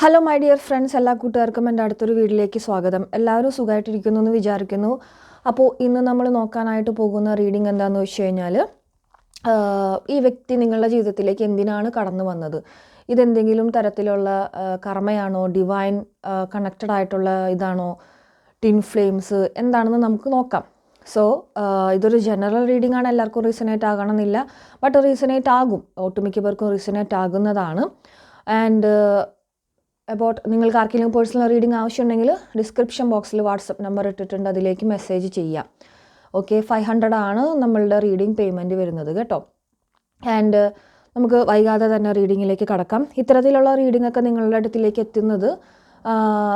Hello my dear friends എല്ലാ കൂട്ടുകാർക്കും എന്റെ അടുത്തൊരു വീഡിയോയിലേക്ക് സ്വാഗതം. എല്ലാവരും സുഖമായിട്ടിരിക്കുന്നു എന്ന് വിചാരിക്കുന്നു. അപ്പോൾ ഇന്ന് നമ്മൾ നോക്കാനായിട്ട് പോകുന്ന റീഡിംഗ് എന്താണെന്ന് വെച്ച് കഴിഞ്ഞാൽ ഈ വ്യക്തി നിങ്ങളുടെ ജീവിതത്തിലേക്ക് എന്തിനാണ് കടന്നു വന്നത്? ഇതെന്തെങ്കിലും തരത്തിലുള്ള കർമ്മയാണോ? ഡിവൈൻ കണക്റ്റഡ് ആയിട്ടുള്ള ഇതാണോ? ടിൻ ഫ്ലെയിംസ് എന്താണെന്ന് നമുക്ക് നോക്കാം. സോ ഇതൊരു ജനറൽ റീഡിംഗ് ആണ്. എല്ലാവർക്കും റീസണേറ്റ് ആകണമെന്നില്ല. ബട്ട് റീസണേറ്റ് ആകും. ഒട്ടുമിക്കവർക്കും റീസണേറ്റ് ആകുന്നതാണ്. ആൻഡ് അബൌട്ട് നിങ്ങൾക്ക് ആർക്കെങ്കിലും പേഴ്സണൽ റീഡിംഗ് ആവശ്യമുണ്ടെങ്കിൽ ഡിസ്ക്രിപ്ഷൻ ബോക്സിൽ വാട്സപ്പ് നമ്പർ ഇട്ടിട്ടുണ്ട് അതിലേക്ക് മെസ്സേജ് ചെയ്യാം. ഓക്കെ ഫൈവ് ഹൺഡ്രഡ് ആണ് നമ്മളുടെ റീഡിംഗ് പേയ്മെന്റ് വരുന്നത് കേട്ടോ. ആൻഡ് നമുക്ക് വൈകാതെ തന്നെ റീഡിങ്ങിലേക്ക് കടക്കാം. ഇത്തരത്തിലുള്ള റീഡിംഗ് ഒക്കെ നിങ്ങളുടെ അടുത്തിലേക്ക് എത്തുന്നത്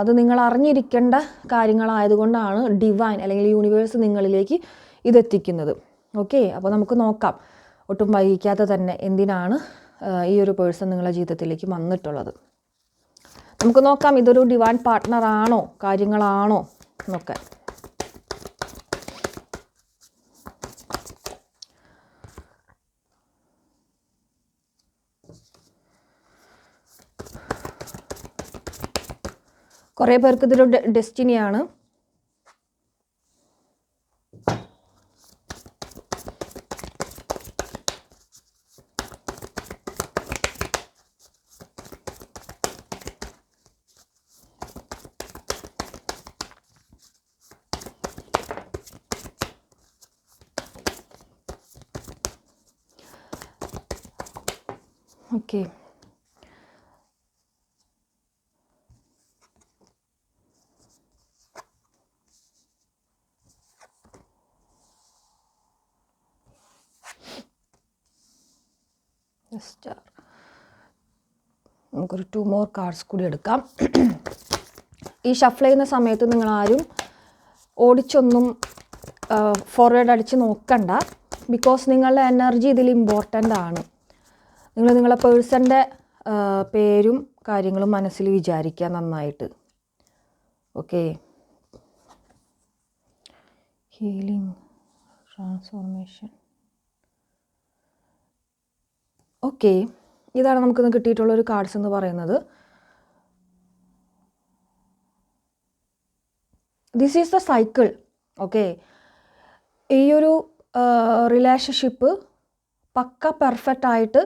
അത് നിങ്ങൾ അറിഞ്ഞിരിക്കേണ്ട കാര്യങ്ങളായതുകൊണ്ടാണ് ഡിവൈൻ അല്ലെങ്കിൽ യൂണിവേഴ്സ് നിങ്ങളിലേക്ക് ഇതെത്തിക്കുന്നത് ഓക്കെ അപ്പോൾ നമുക്ക് നോക്കാം. ഒട്ടും വൈകിക്കാതെ തന്നെ എന്തിനാണ് ഈ ഒരു പേഴ്സൺ നിങ്ങളുടെ ജീവിതത്തിലേക്ക് വന്നിട്ടുള്ളത്. നമുക്ക് നോക്കാം ഇതൊരു ഡിവൈൻ പാർട്ട്ണർ ആണോ കാര്യങ്ങളാണോ എന്നൊക്കെ. കുറേ പേർക്ക് ഇതൊരു ഡെസ്റ്റിനിയാണ് ഓക്കെ. സ്റ്റാർ നമുക്കൊരു ടു മോർ കാർഡ്സ് കൂടി എടുക്കാം. ഈ ഷഫിൾ ചെയ്യുന്ന സമയത്ത് നിങ്ങൾ ആരും ഓടിച്ചൊന്നും ഫോർവേഡ് അടിച്ച് നോക്കണ്ട. ബിക്കോസ് നിങ്ങളുടെ എനർജി ഇതിൽ ഇമ്പോർട്ടന്റ് ആണ്. നിങ്ങൾ നിങ്ങളെ പേഴ്സന്റെ പേരും കാര്യങ്ങളും മനസ്സിൽ വിചാരിക്കുക നന്നായിട്ട്. ഓക്കെ ഹീലിംഗ് ട്രാൻസ്ഫോർമേഷൻ ഓക്കെ ഇതാണ് നമുക്കിന്ന് കിട്ടിയിട്ടുള്ള ഒരു കാർഡ്സ് എന്ന് പറയുന്നത്. This is the cycle okay ഈ ഒരു റിലേഷൻഷിപ്പ് പക്ക പെർഫെക്റ്റ് ആയിട്ട്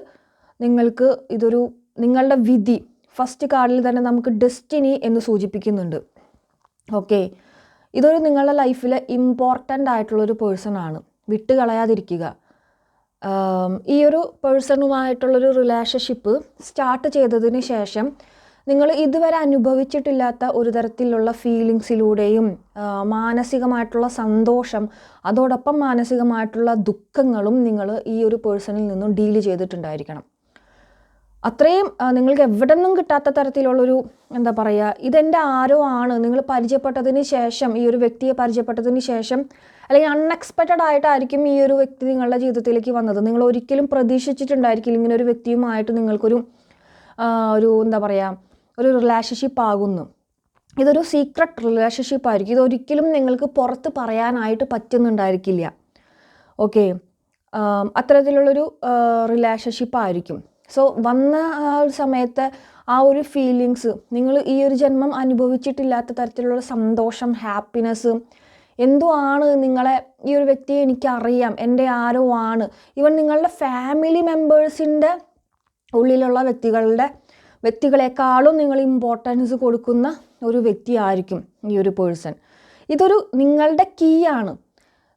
നിങ്ങൾക്ക് ഇതൊരു നിങ്ങളുടെ വിധി ഫസ്റ്റ് കാർഡിൽ തന്നെ നമുക്ക് ഡെസ്റ്റിനി എന്ന് സൂചിപ്പിക്കുന്നുണ്ട്. ഓക്കെ ഇതൊരു നിങ്ങളുടെ ലൈഫിൽ ഇമ്പോർട്ടന്റ് ആയിട്ടുള്ളൊരു പേഴ്സൺ ആണ്. വിട്ട് കളയാതിരിക്കുക ഈ ഒരു പേഴ്സണുമായിട്ടുള്ളൊരു റിലേഷൻഷിപ്പ് സ്റ്റാർട്ട് ചെയ്തതിന് ശേഷം നിങ്ങൾ ഇതുവരെ അനുഭവിച്ചിട്ടില്ലാത്ത ഒരു തരത്തിലുള്ള ഫീലിങ്സിലൂടെയും മാനസികമായിട്ടുള്ള സന്തോഷം അതോടൊപ്പം മാനസികമായിട്ടുള്ള ദുഃഖങ്ങളും നിങ്ങൾ ഈ ഒരു പേഴ്സണിൽ നിന്നും ഡീൽ ചെയ്തിട്ടുണ്ടായിരിക്കണം. അത്രയും നിങ്ങൾക്ക് എവിടെ നിന്നും കിട്ടാത്ത തരത്തിലുള്ളൊരു എന്താ പറയുക ഇതെന്റെ ആരോ ആണ്. നിങ്ങൾ പരിചയപ്പെട്ടതിന് ശേഷം ഈ ഒരു വ്യക്തിയെ പരിചയപ്പെട്ടതിന് ശേഷം അല്ലെങ്കിൽ അൺഎക്സ്പെക്റ്റഡ് ആയിട്ടായിരിക്കും ഈ ഒരു വ്യക്തി നിങ്ങളുടെ ജീവിതത്തിലേക്ക് വന്നത്. നിങ്ങൾ ഒരിക്കലും പ്രതീക്ഷിച്ചിട്ടുണ്ടായിരിക്കില്ല ഇങ്ങനെ ഒരു വ്യക്തിയുമായിട്ട് നിങ്ങൾക്കൊരു ഒരു എന്താ പറയുക ഒരു റിലേഷൻഷിപ്പ് ആകുന്നു. ഇതൊരു സീക്രട്ട് റിലേഷൻഷിപ്പ് ആയിരിക്കും. ഇതൊരിക്കലും നിങ്ങൾക്ക് പുറത്ത് പറയാനായിട്ട് പറ്റുന്നുണ്ടായിരിക്കില്ല. ഓക്കെ അത്തരത്തിലുള്ളൊരു റിലേഷൻഷിപ്പ് ആയിരിക്കും. സോ വന്ന ആ ഒരു സമയത്ത് ആ ഒരു ഫീലിങ്സ് നിങ്ങൾ ഈ ഒരു ജന്മം അനുഭവിച്ചിട്ടില്ലാത്ത തരത്തിലുള്ള സന്തോഷം ഹാപ്പിനെസ് എന്തോ ആണ് നിങ്ങളെ ഈ ഒരു വ്യക്തിയെ എനിക്കറിയാം എന്റെ ആരോ ആണ്. ഇവൻ നിങ്ങളുടെ ഫാമിലി മെമ്പേഴ്സിന്റെ ഉള്ളിലുള്ള വ്യക്തികളുടെ വ്യക്തികളെക്കാളും നിങ്ങൾ ഇമ്പോർട്ടൻസ് കൊടുക്കുന്ന ഒരു വ്യക്തിയായിരിക്കും ഈ ഒരു പേഴ്സൺ ഇതൊരു നിങ്ങളുടെ കീ ആണ്.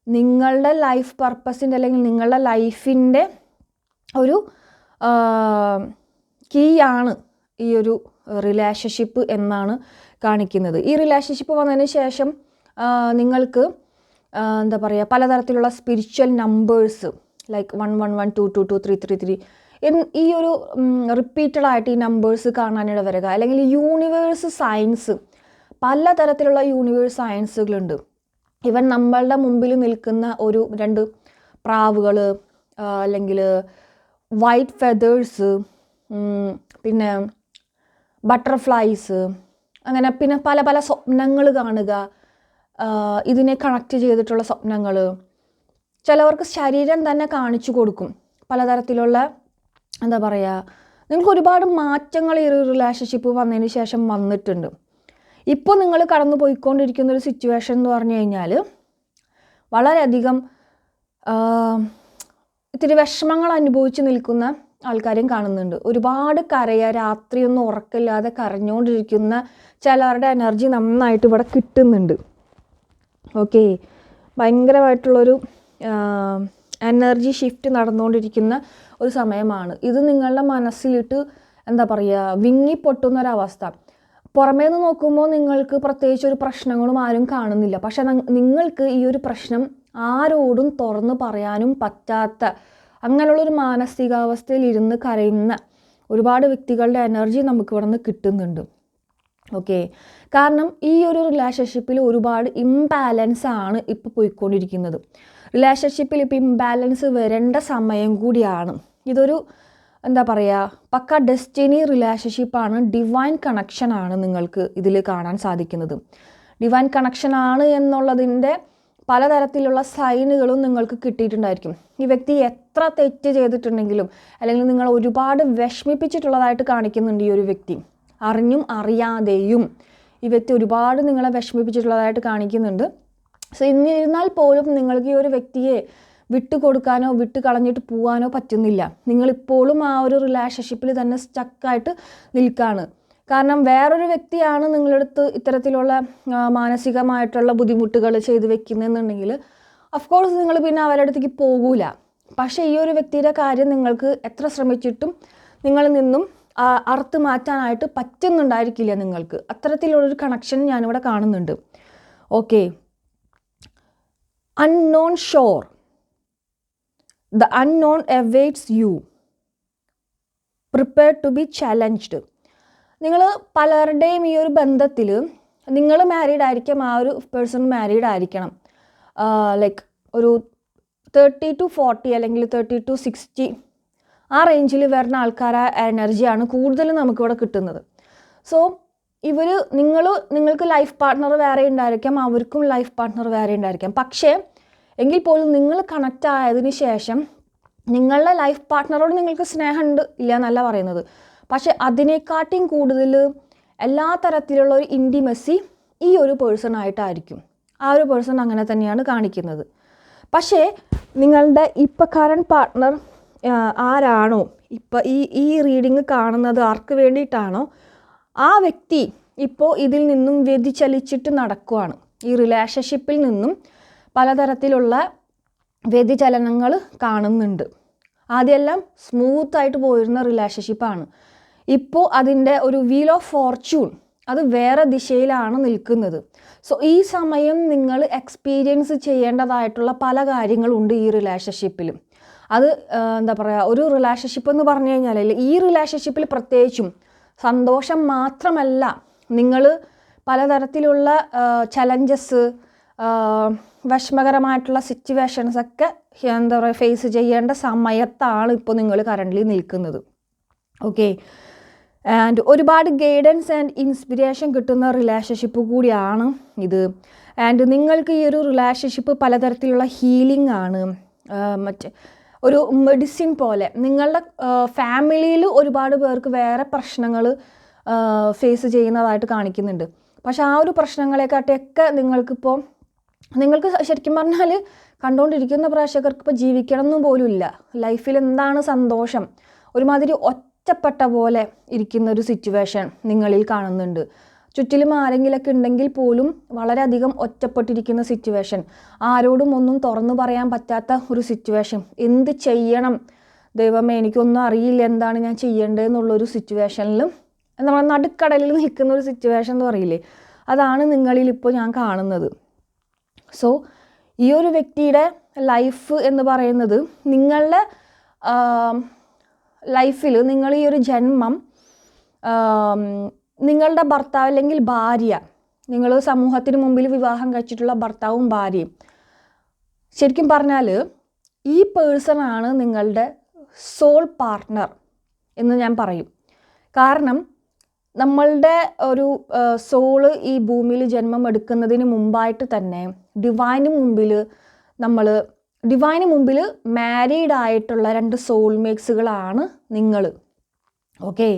നിങ്ങളുടെ ലൈഫ് പർപ്പസിന്റെ അല്ലെങ്കിൽ നിങ്ങളുടെ ലൈഫിന്റെ ഒരു കീ ആണ് ഈ ഒരു റിലേഷൻഷിപ്പ് എന്നാണ് കാണിക്കുന്നത്. ഈ റിലേഷൻഷിപ്പ് വന്നതിന് ശേഷം നിങ്ങൾക്ക് എന്താ പറയുക പലതരത്തിലുള്ള spiritual numbers like one one one two two two three three three ഈ ഒരു റിപ്പീറ്റഡ് ആയിട്ട് ഈ നമ്പേഴ്സ് കാണാനിട വരിക. അല്ലെങ്കിൽ യൂണിവേഴ്സ് സയൻസ് പലതരത്തിലുള്ള യൂണിവേഴ്സ് സയൻസുകളുണ്ട് ഇവൻ നമ്മളുടെ മുമ്പിൽ നിൽക്കുന്ന ഒരു രണ്ട് പ്രാവുകൾ അല്ലെങ്കിൽ വൈറ്റ് ഫെതേഴ്സ് പിന്നെ ബട്ടർഫ്ലൈസ് അങ്ങനെ പിന്നെ പല പല സ്വപ്നങ്ങൾ കാണുക. ഇതിനെ കണക്റ്റ് ചെയ്തിട്ടുള്ള സ്വപ്നങ്ങൾ. ചിലവർക്ക് ശരീരം തന്നെ കാണിച്ചു കൊടുക്കും. പലതരത്തിലുള്ള എന്താ പറയുക നിങ്ങൾക്ക് ഒരുപാട് മാറ്റങ്ങൾ ഈ ഒരു റിലേഷൻഷിപ്പ് വന്നതിന് ശേഷം വന്നിട്ടുണ്ട്. ഇപ്പോൾ നിങ്ങൾ കടന്നു പോയിക്കൊണ്ടിരിക്കുന്ന ഒരു സിറ്റുവേഷൻ എന്ന് പറഞ്ഞു കഴിഞ്ഞാൽ വളരെയധികം ഇത്തിരി വിഷമങ്ങൾ അനുഭവിച്ച് നിൽക്കുന്ന ആൾക്കാരെയും കാണുന്നുണ്ട്. ഒരുപാട് കരയുക രാത്രിയൊന്നും ഉറക്കില്ലാതെ കരഞ്ഞുകൊണ്ടിരിക്കുന്ന ചിലവരുടെ എനർജി നന്നായിട്ട് ഇവിടെ കിട്ടുന്നുണ്ട്. ഓക്കെ ഭയങ്കരമായിട്ടുള്ളൊരു എനർജി ഷിഫ്റ്റ് നടന്നുകൊണ്ടിരിക്കുന്ന ഒരു സമയമാണ്. ഇത് നിങ്ങളുടെ മനസ്സിലിട്ട് എന്താ പറയുക വിങ്ങിപ്പൊട്ടുന്നൊരവസ്ഥ പുറമേ നിന്ന് നോക്കുമ്പോൾ നിങ്ങൾക്ക് പ്രത്യേകിച്ച് ഒരു പ്രശ്നങ്ങളും ആരും കാണുന്നില്ല. പക്ഷേ നിങ്ങൾക്ക് ഈ ഒരു പ്രശ്നം ആരോടും തുറന്നു പറയാനും പറ്റാത്ത അങ്ങനെയുള്ളൊരു മാനസികാവസ്ഥയിൽ ഇരുന്ന് കരയുന്ന ഒരുപാട് വ്യക്തികളുടെ എനർജി നമുക്ക് ഇവിടെ നിന്ന് കിട്ടുന്നുണ്ട്. ഓക്കെ കാരണം ഈ ഒരു റിലേഷൻഷിപ്പിൽ ഒരുപാട് ഇംബാലൻസ് ആണ് ഇപ്പോൾ പോയിക്കൊണ്ടിരിക്കുന്നത്. റിലേഷൻഷിപ്പിൽ ഇപ്പോൾ ഇംബാലൻസ് വരേണ്ട സമയം കൂടിയാണ്. ഇതൊരു എന്താ പറയുക പക്ക ഡെസ്റ്റിനി റിലേഷൻഷിപ്പാണ് ഡിവൈൻ കണക്ഷനാണ് നിങ്ങൾക്ക് ഇതിൽ കാണാൻ സാധിക്കുന്നത്. ഡിവൈൻ കണക്ഷനാണ് എന്നുള്ളതിന്റെ പലതരത്തിലുള്ള സൈനുകളും നിങ്ങൾക്ക് കിട്ടിയിട്ടുണ്ടായിരിക്കും. ഈ വ്യക്തി എത്ര തെറ്റ് ചെയ്തിട്ടുണ്ടെങ്കിലും അല്ലെങ്കിൽ നിങ്ങൾ ഒരുപാട് വിഷമിപ്പിച്ചിട്ടുള്ളതായിട്ട് കാണിക്കുന്നുണ്ട് ഈ ഒരു വ്യക്തി. അറിഞ്ഞും അറിയാതെയും ഈ വ്യക്തി ഒരുപാട് നിങ്ങളെ വിഷമിപ്പിച്ചിട്ടുള്ളതായിട്ട് കാണിക്കുന്നുണ്ട്. സോ എന്നിരുന്നാൽ പോലും നിങ്ങൾക്ക് ഈ ഒരു വ്യക്തിയെ വിട്ടു കൊടുക്കാനോ വിട്ട് കളഞ്ഞിട്ട് പോകാനോ പറ്റുന്നില്ല. നിങ്ങളിപ്പോഴും ആ ഒരു റിലേഷൻഷിപ്പിൽ തന്നെ സ്റ്റക്കായിട്ട് നിൽക്കുകയാണ് കാരണം വേറൊരു വ്യക്തിയാണ് നിങ്ങളടുത്ത് ഇത്തരത്തിലുള്ള മാനസികമായിട്ടുള്ള ബുദ്ധിമുട്ടുകൾ ചെയ്ത് വെക്കുന്നതെന്നുണ്ടെങ്കിൽ അഫ്കോഴ്സ് നിങ്ങൾ പിന്നെ അവരുടെ അടുത്തേക്ക് പോകൂല. പക്ഷേ ഈ ഒരു വ്യക്തിയുടെ കാര്യം നിങ്ങൾക്ക് എത്ര ശ്രമിച്ചിട്ടും നിങ്ങളിൽ നിന്നും അറുത്ത് മാറ്റാനായിട്ട് പറ്റുന്നുണ്ടായിരിക്കില്ല നിങ്ങൾക്ക്. അത്തരത്തിലുള്ളൊരു കണക്ഷൻ ഞാനിവിടെ കാണുന്നുണ്ട്. Okay unknown shore the unknown awaits you prepare to be challenged. നിങ്ങൾ പലരുടെയും ഈ ഒരു ബന്ധത്തിൽ നിങ്ങൾ മാരീഡ് ആയിരിക്കാം ആ ഒരു പേഴ്സൺ മാരീഡ് ആയിരിക്കണം. ലൈക്ക് ഒരു തേർട്ടി ടു ഫോർട്ടി അല്ലെങ്കിൽ തേർട്ടി ടു സിക്സ്റ്റി ആ റേഞ്ചിൽ വരുന്ന ആൾക്കാരെ എനർജിയാണ് കൂടുതലും നമുക്കിവിടെ കിട്ടുന്നത്. സോ ഇവർ നിങ്ങൾ നിങ്ങൾക്ക് ലൈഫ് പാർട്ട്ണർ വേറെ ഉണ്ടായിരിക്കാം അവർക്കും ലൈഫ് പാർട്ട്ണർ വേറെ ഉണ്ടായിരിക്കാം. പക്ഷേ എങ്കിൽ പോലും നിങ്ങൾ കണക്റ്റ് ആയതിനു ശേഷം നിങ്ങളുടെ ലൈഫ് പാർട്ട്ണറോട് നിങ്ങൾക്ക് സ്നേഹമുണ്ട് ഇല്ല എന്നല്ല പറയുന്നത്. പക്ഷേ അതിനെക്കാട്ടിയും കൂടുതൽ എല്ലാ തരത്തിലുള്ള ഒരു ഇന്റിമസി ഈ ഒരു പേഴ്സൺ ആയിട്ടായിരിക്കും. ആ ഒരു പേഴ്സൺ അങ്ങനെ തന്നെയാണ് കാണിക്കുന്നത്. പക്ഷേ നിങ്ങളുടെ ഇപ്പം കറണ്ട് പാർട്ട്ണർ ആരാണോ? ഇപ്പം ഈ ഈ റീഡിങ് കാണുന്നത് ആർക്ക് വേണ്ടിയിട്ടാണോ? ആ വ്യക്തി ഇപ്പോൾ ഇതിൽ നിന്നും വ്യതിചലിച്ചിട്ട് നടക്കുവാണ്. ഈ റിലേഷൻഷിപ്പിൽ നിന്നും പലതരത്തിലുള്ള വ്യതിചലനങ്ങൾ കാണുന്നുണ്ട്. ആദ്യമെല്ലാം സ്മൂത്തായിട്ട് പോയിരുന്ന റിലേഷൻഷിപ്പാണ് ഇപ്പോൾ അതിന്റെ ഒരു വീൽ ഓഫ് ഫോർച്യൂൺ അത് വേറെ ദിശയിലാണ് നിൽക്കുന്നത്. സോ ഈ സമയം നിങ്ങൾ എക്സ്പീരിയൻസ് ചെയ്യേണ്ടതായിട്ടുള്ള പല കാര്യങ്ങളുണ്ട് ഈ റിലേഷൻഷിപ്പിലും അത് എന്താ പറയുക ഒരു റിലേഷൻഷിപ്പ് എന്ന് പറഞ്ഞു കഴിഞ്ഞാൽ ഈ റിലേഷൻഷിപ്പിൽ പ്രത്യേകിച്ചും സന്തോഷം മാത്രമല്ല നിങ്ങൾ പലതരത്തിലുള്ള ചലഞ്ചസ് വിഷമകരമായിട്ടുള്ള സിറ്റുവേഷൻസ് ഒക്കെ എന്താ പറയുക ഫേസ് ചെയ്യേണ്ട സമയത്താണ് ഇപ്പോൾ നിങ്ങൾ കറന്റ്ലി നിൽക്കുന്നത്. ഓക്കെ ആൻഡ് ഒരുപാട് ഗൈഡൻസ് ആൻഡ് ഇൻസ്പിരേഷൻ കിട്ടുന്ന റിലേഷൻഷിപ്പ് കൂടിയാണ് ഇത്. ആൻഡ് നിങ്ങൾക്ക് ഈ ഒരു റിലേഷൻഷിപ്പ് പലതരത്തിലുള്ള ഹീലിംഗ് ആണ്. മറ്റേ ഒരു മെഡിസിൻ പോലെ. നിങ്ങളുടെ ഫാമിലിയിൽ ഒരുപാട് പേർക്ക് വേറെ പ്രശ്നങ്ങൾ ഫേസ് ചെയ്യുന്നതായിട്ട് കാണിക്കുന്നുണ്ട്. പക്ഷെ ആ ഒരു പ്രശ്നങ്ങളെക്കാട്ടിയൊക്കെ നിങ്ങൾക്കിപ്പോൾ നിങ്ങൾക്ക് ശരിക്കും പറഞ്ഞാൽ കണ്ടുകൊണ്ടിരിക്കുന്ന പ്രേക്ഷകർക്ക് ഇപ്പോൾ ജീവിക്കണം പോലും ഇല്ല ലൈഫിൽ എന്താണ് സന്തോഷം? ഒരുമാതിരി ഒറ്റപ്പെട്ട പോലെ ഇരിക്കുന്ന ഒരു സിറ്റുവേഷൻ നിങ്ങളിൽ കാണുന്നുണ്ട്. ചുറ്റിലും ആരെങ്കിലൊക്കെ ഉണ്ടെങ്കിൽ പോലും വളരെയധികം ഒറ്റപ്പെട്ടിരിക്കുന്ന സിറ്റുവേഷൻ ആരോടും ഒന്നും തുറന്നു പറയാൻ പറ്റാത്ത ഒരു സിറ്റുവേഷൻ എന്ത് ചെയ്യണം? ദൈവമേ എനിക്കൊന്നും അറിയില്ല എന്താണ് ഞാൻ ചെയ്യേണ്ടതെന്നുള്ളൊരു സിറ്റുവേഷനിലും നമ്മൾ നടുക്കടലിൽ നിൽക്കുന്ന ഒരു സിറ്റുവേഷൻ എന്ന് പറയില്ലേ? അതാണ് നിങ്ങളിൽ ഇപ്പോൾ ഞാൻ കാണുന്നത്. സോ ഈ ഒരു വ്യക്തിയുടെ ലൈഫ് എന്ന് പറയുന്നത് നിങ്ങളുടെ ലൈഫിൽ നിങ്ങൾ ഈ ഒരു ജന്മം നിങ്ങളുടെ ഭർത്താവ് അല്ലെങ്കിൽ ഭാര്യ നിങ്ങൾ സമൂഹത്തിന് മുമ്പിൽ വിവാഹം കഴിച്ചിട്ടുള്ള ഭർത്താവും ഭാര്യയും. ശരിക്കും പറഞ്ഞാൽ ഈ പേഴ്സണാണ് നിങ്ങളുടെ സോൾ പാർട്ട്ണർ എന്ന് ഞാൻ പറയും. കാരണം നമ്മളുടെ ഒരു സോൾ ഈ ഭൂമിയിൽ ജന്മം എടുക്കുന്നതിന് മുമ്പായിട്ട് തന്നെ ഡിവൈന് മുമ്പിൽ നമ്മൾ ഡിവൈന് മുമ്പിൽ മാരീഡ് ആയിട്ടുള്ള രണ്ട് സോൾമേറ്റ്സുകളാണ് നിങ്ങൾ ഓക്കെ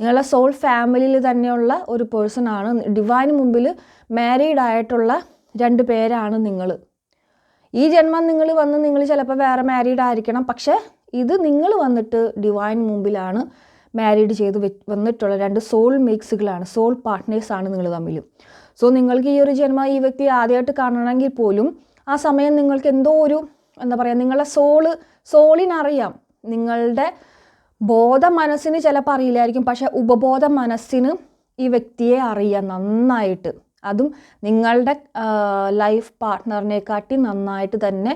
നിങ്ങളുടെ സോൾ ഫാമിലിയിൽ തന്നെയുള്ള ഒരു പേഴ്സൺ ആണ്. ഡിവൈന് മുമ്പിൽ മാരീഡ് ആയിട്ടുള്ള രണ്ട് പേരാണ് നിങ്ങൾ ഈ ജന്മം നിങ്ങൾ വന്ന് നിങ്ങൾ ചിലപ്പോൾ വേറെ മാരീഡ് ആയിരിക്കണം. പക്ഷേ ഇത് നിങ്ങൾ വന്നിട്ട് ഡിവൈൻ മുമ്പിലാണ് മാരീഡ് ചെയ്ത് വന്നിട്ടുള്ള രണ്ട് സോൾ മേക്സുകളാണ് സോൾ പാർട്ട്നേഴ്സാണ് നിങ്ങൾ തമ്മിൽ സോ നിങ്ങൾക്ക് ഈ ഒരു ജന്മം ഈ വ്യക്തി ആദ്യമായിട്ട് കാണണമെങ്കിൽ പോലും ആ സമയം നിങ്ങൾക്ക് എന്തോ ഒരു എന്താ പറയുക നിങ്ങളുടെ സോൾ സോളിനറിയാം. നിങ്ങളുടെ ബോധ മനസ്സിന് ചിലപ്പോൾ അറിയില്ലായിരിക്കും പക്ഷേ ഉപബോധ മനസ്സിന് ഈ വ്യക്തിയെ അറിയാം നന്നായിട്ട്. അതും നിങ്ങളുടെ ലൈഫ് പാർട്ട്ണറിനെക്കാട്ടി നന്നായിട്ട് തന്നെ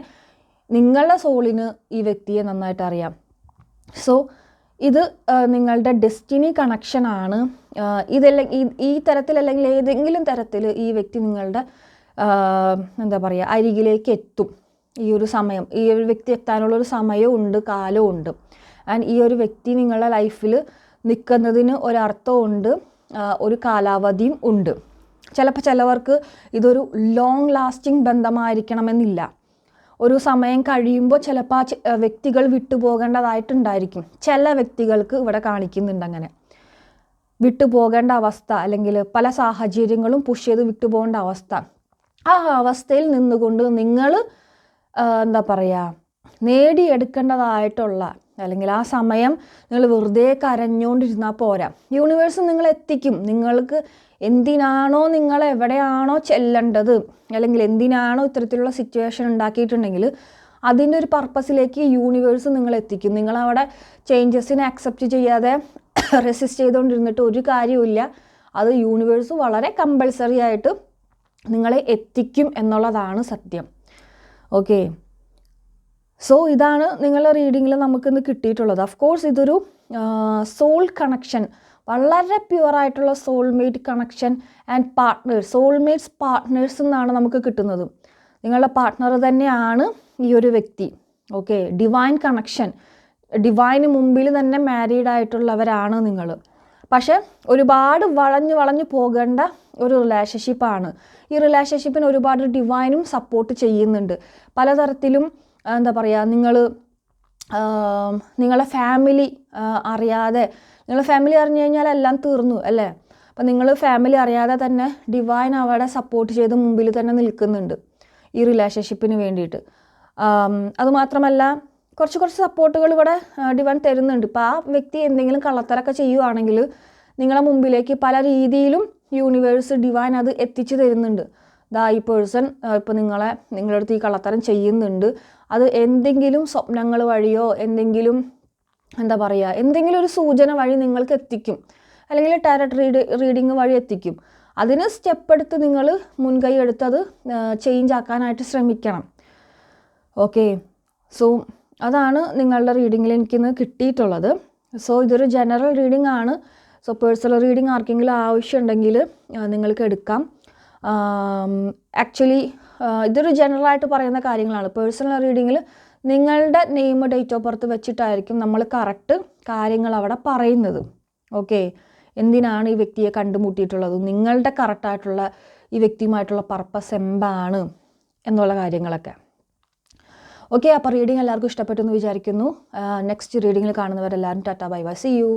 നിങ്ങളുടെ സോളിന് ഈ വ്യക്തിയെ നന്നായിട്ട് അറിയാം. സോ ഇത് നിങ്ങളുടെ ഡെസ്റ്റിനി കണക്ഷനാണ് ഇതല്ല ഈ തരത്തിൽ അല്ലെങ്കിൽ ഏതെങ്കിലും തരത്തിൽ ഈ വ്യക്തി നിങ്ങളുടെ എന്താ പറയുക അരികിലേക്ക് എത്തും. ഈ ഒരു സമയം ഈ ഒരു വ്യക്തി എത്താനുള്ള ഒരു സമയവും ഉണ്ട് കാലവും ഉണ്ട് ആൻഡ് ഈ ഒരു വ്യക്തി നിങ്ങളുടെ ലൈഫിൽ നിൽക്കുന്നതിന് ഒരർത്ഥമുണ്ട് ഒരു കാലാവധിയും ഉണ്ട്. ചിലപ്പോൾ ചിലവർക്ക് ഇതൊരു ലോങ് ലാസ്റ്റിംഗ് ബന്ധമായിരിക്കണമെന്നില്ല. ഒരു സമയം കഴിയുമ്പോൾ ചിലപ്പോൾ ആ വ്യക്തികൾ വിട്ടുപോകേണ്ടതായിട്ടുണ്ടായിരിക്കും. ചില വ്യക്തികൾക്ക് ഇവിടെ കാണിക്കുന്നുണ്ട് അങ്ങനെ. വിട്ടുപോകേണ്ട അവസ്ഥ അല്ലെങ്കിൽ പല സാഹചര്യങ്ങളും പുഷ് ചെയ്ത് വിട്ടുപോകേണ്ട അവസ്ഥ. ആ അവസ്ഥയിൽ നിന്നുകൊണ്ട് നിങ്ങൾ എന്താ പറയുക നേടിയെടുക്കേണ്ടതായിട്ടുള്ള അല്ലെങ്കിൽ ആ സമയം നിങ്ങൾ വെറുതെ കരഞ്ഞുകൊണ്ടിരുന്നാൽ പോരാ. യൂണിവേഴ്സ് നിങ്ങളെ എത്തിക്കും നിങ്ങൾക്ക് എന്തിനാണോ നിങ്ങൾ എവിടെയാണോ ചെല്ലേണ്ടത് അല്ലെങ്കിൽ എന്തിനാണോ ഇത്തരത്തിലുള്ള സിറ്റുവേഷൻ ഉണ്ടാക്കിയിട്ടുണ്ടെങ്കിൽ അതിന്റെ ഒരു പർപ്പസിലേക്ക് യൂണിവേഴ്സ് നിങ്ങൾ എത്തിക്കും നിങ്ങളവിടെ ചേഞ്ചസിനെ അക്സെപ്റ്റ് ചെയ്യാതെ റെസിസ്റ്റ് ചെയ്തുകൊണ്ടിരുന്നിട്ട് ഒരു കാര്യമില്ല അത് യൂണിവേഴ്സ് വളരെ കമ്പൾസറി ആയിട്ട് നിങ്ങളെ എത്തിക്കും എന്നുള്ളതാണ് സത്യം. ഓക്കെ സോ ഇതാണ് നിങ്ങളുടെ റീഡിങ്ങിൽ നമുക്കിന്ന് കിട്ടിയിട്ടുള്ളത്. ഓഫ് കോഴ്സ് ഇതൊരു സോൾ കണക്ഷൻ വളരെ പ്യുവറായിട്ടുള്ള soulmate connection and partners soulmates partners എന്നാണ് നമുക്ക് കിട്ടുന്നത്. നിങ്ങളുടെ പാർട്ട്ണർ തന്നെയാണ് ഈ ഒരു വ്യക്തി. ഓക്കെ ഡിവൈൻ കണക്ഷൻ ഡിവൈന് മുമ്പിൽ തന്നെ മാരീഡ് ആയിട്ടുള്ളവരാണ് നിങ്ങൾ പക്ഷേ ഒരുപാട് വളഞ്ഞു വളഞ്ഞു പോകേണ്ട ഒരു റിലേഷൻഷിപ്പാണ് ഈ റിലേഷൻഷിപ്പിന് ഒരുപാട് ഡിവൈനും സപ്പോർട്ട് ചെയ്യുന്നുണ്ട്. പലതരത്തിലും എന്താ പറയുക നിങ്ങൾ നിങ്ങളെ ഫാമിലി അറിയാതെ നിങ്ങളെ ഫാമിലി അറിഞ്ഞു കഴിഞ്ഞാൽ എല്ലാം തീർന്നു അല്ലേ? അപ്പം നിങ്ങൾ ഫാമിലി അറിയാതെ തന്നെ ഡിവൈൻ അവിടെ സപ്പോർട്ട് ചെയ്ത് മുമ്പിൽ തന്നെ നിൽക്കുന്നുണ്ട് ഈ റിലേഷൻഷിപ്പിന് വേണ്ടിയിട്ട്. അതുമാത്രമല്ല കുറച്ച് കുറച്ച് സപ്പോർട്ടുകൾ ഇവിടെ ഡിവൻ തരുന്നുണ്ട്. ഇപ്പോൾ ആ വ്യക്തി എന്തെങ്കിലും കള്ളത്തരൊക്കെ ചെയ്യുവാണെങ്കിൽ നിങ്ങളെ മുമ്പിലേക്ക് പല രീതിയിലും യൂണിവേഴ്സ് ഡിവൈൻ അത് എത്തിച്ചു തരുന്നുണ്ട്. ദാ ഈ പേഴ്സൺ ഇപ്പോൾ നിങ്ങളെ നിങ്ങളുടെ അടുത്ത് ഈ കള്ളത്തരം ചെയ്യുന്നുണ്ട്. അത് എന്തെങ്കിലും സ്വപ്നങ്ങൾ വഴിയോ എന്തെങ്കിലും എന്താ പറയുക എന്തെങ്കിലും ഒരു സൂചന വഴി നിങ്ങൾക്ക് എത്തിക്കും. അല്ലെങ്കിൽ ടാരറ്റ് റീഡ് റീഡിങ് വഴി എത്തിക്കും. അതിന് സ്റ്റെപ്പ് എടുത്ത് നിങ്ങൾ മുൻകൈ എടുത്ത് അത് ചേഞ്ച് ആക്കാനായിട്ട് ശ്രമിക്കണം. ഓക്കെ സോ അതാണ് നിങ്ങളുടെ റീഡിങ്ങിൽ എനിക്കിന്ന് കിട്ടിയിട്ടുള്ളത്. സോ ഇതൊരു ജനറൽ റീഡിംഗ് ആണ്. സോ പേഴ്സണൽ റീഡിംഗ് ആർക്കെങ്കിലും ആവശ്യമുണ്ടെങ്കിൽ നിങ്ങൾക്ക് എടുക്കാം. ആക്ച്വലി ഇതൊരു ജനറൽ ആയിട്ട് പറയുന്ന കാര്യങ്ങളാണ്. പേഴ്സണൽ റീഡിങ്ങിൽ നിങ്ങളുടെ നെയിം ഡേറ്റ് ഓഫ് ബർത്ത് വെച്ചിട്ടായിരിക്കും നമ്മൾ കറക്റ്റ് കാര്യങ്ങൾ അവിടെ പറയുന്നത്. ഓക്കെ എന്തിനാണ് ഈ വ്യക്തിയെ കണ്ടുമുട്ടിയിട്ടുള്ളത്? നിങ്ങളുടെ കറക്റ്റായിട്ടുള്ള ഈ വ്യക്തിയുമായിട്ടുള്ള പർപ്പസ് എന്താണ്? എന്നുള്ള കാര്യങ്ങളൊക്കെ. ഓക്കെ അപ്പോൾ റീഡിംഗ് എല്ലാവർക്കും ഇഷ്ടപ്പെട്ടു എന്ന് വിചാരിക്കുന്നു. നെക്സ്റ്റ് റീഡിങ്ങിൽ കാണുന്നവരെല്ലാവരും tata bye bye. See you